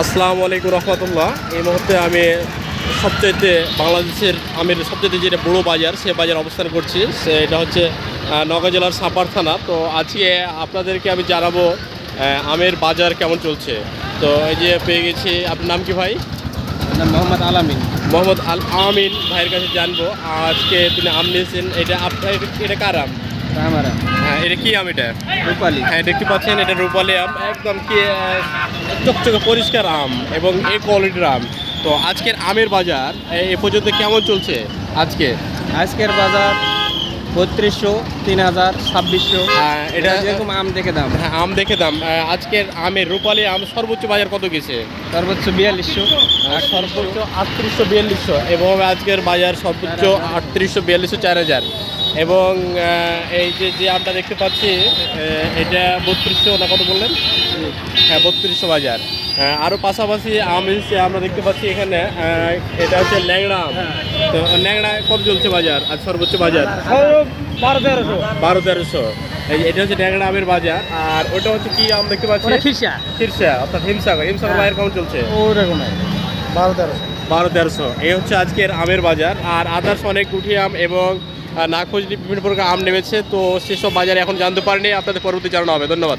আসসালামু আলাইকুম রহমতুল্লাহ। এই মুহূর্তে আমি সবচাইতে বাংলাদেশের আমের সবচাইতে যেটা বড়ো বাজার সে বাজার অবস্থান করছি। সেটা হচ্ছে নওগাঁ জেলার সাপার থানা। তো আজকে আপনাদেরকে আমি জানাব আমের বাজার কেমন চলছে। তো এই যে পেয়ে গেছি আপনার নাম কি ভাই? মোহাম্মদ আলামিন। মোহাম্মদ আল আমিন ভাইয়ের কাছে জানব আজকে তিনি আম নিয়েছেন। এটা আপনার এটা কার আম? হ্যাঁ এটা কি আম এটা? রূপালি। হ্যাঁ দেখতে পাচ্ছেন এটা রূপালি আম। একদম কি চকচকে পরিষ্কার আম এবং এই কোয়ালিটির আম। তো আজকের আমের বাজার এ পর্যন্ত কেমন চলছে আজকে? আজকের বাজার বত্রিশশো তিন হাজার ছাব্বিশশো। হ্যাঁ, এটা যেরকম আম দেখে দাম। হ্যাঁ আম দেখে দাম। আজকের আমের রূপালি আম সর্বোচ্চ বাজার কত গেছে? সর্বোচ্চ বিয়াল্লিশশো। সর্বোচ্চ আটত্রিশশো বিয়াল্লিশশো এবং আজকের বাজার সর্বোচ্চ আটত্রিশশো বিয়াল্লিশশো চার হাজার এবং এই যে যে আমটা দেখতে পাচ্ছি এটা বত্রিশশো না কত বললেন? হ্যাঁ বত্রিশশো বাজার। আরও পাশাপাশি আম এসেছে আমরা দেখতে পাচ্ছি এখানে এটা হচ্ছে ল্যাংড়া আম। তো ল্যাংড়া কত চলছে বাজার? আর সর্বোচ্চ বাজার? বারো তেরোশো। বারো তেরোশো এটা হচ্ছে ল্যাংড়া আমের বাজার। আর ওটা হচ্ছে কি আম দেখতে পাচ্ছি? খিরসা শীর্ষা অর্থাৎ হিমসাগর। হিমসাগর বাজার কেমন চলছে? ওরকম বারো তেরোশো। বারো তেরোশো। এই হচ্ছে আজকের আমের বাজার। আর আদার্স অনেক গুটি আম এবং আহ, না খুঁজলে বিভিন্ন প্রকার আম নেমেছে। তো সেসব বাজারে এখন জানতে পারিনি। আপনাদের পরবর্তী জানানো হবে। ধন্যবাদ।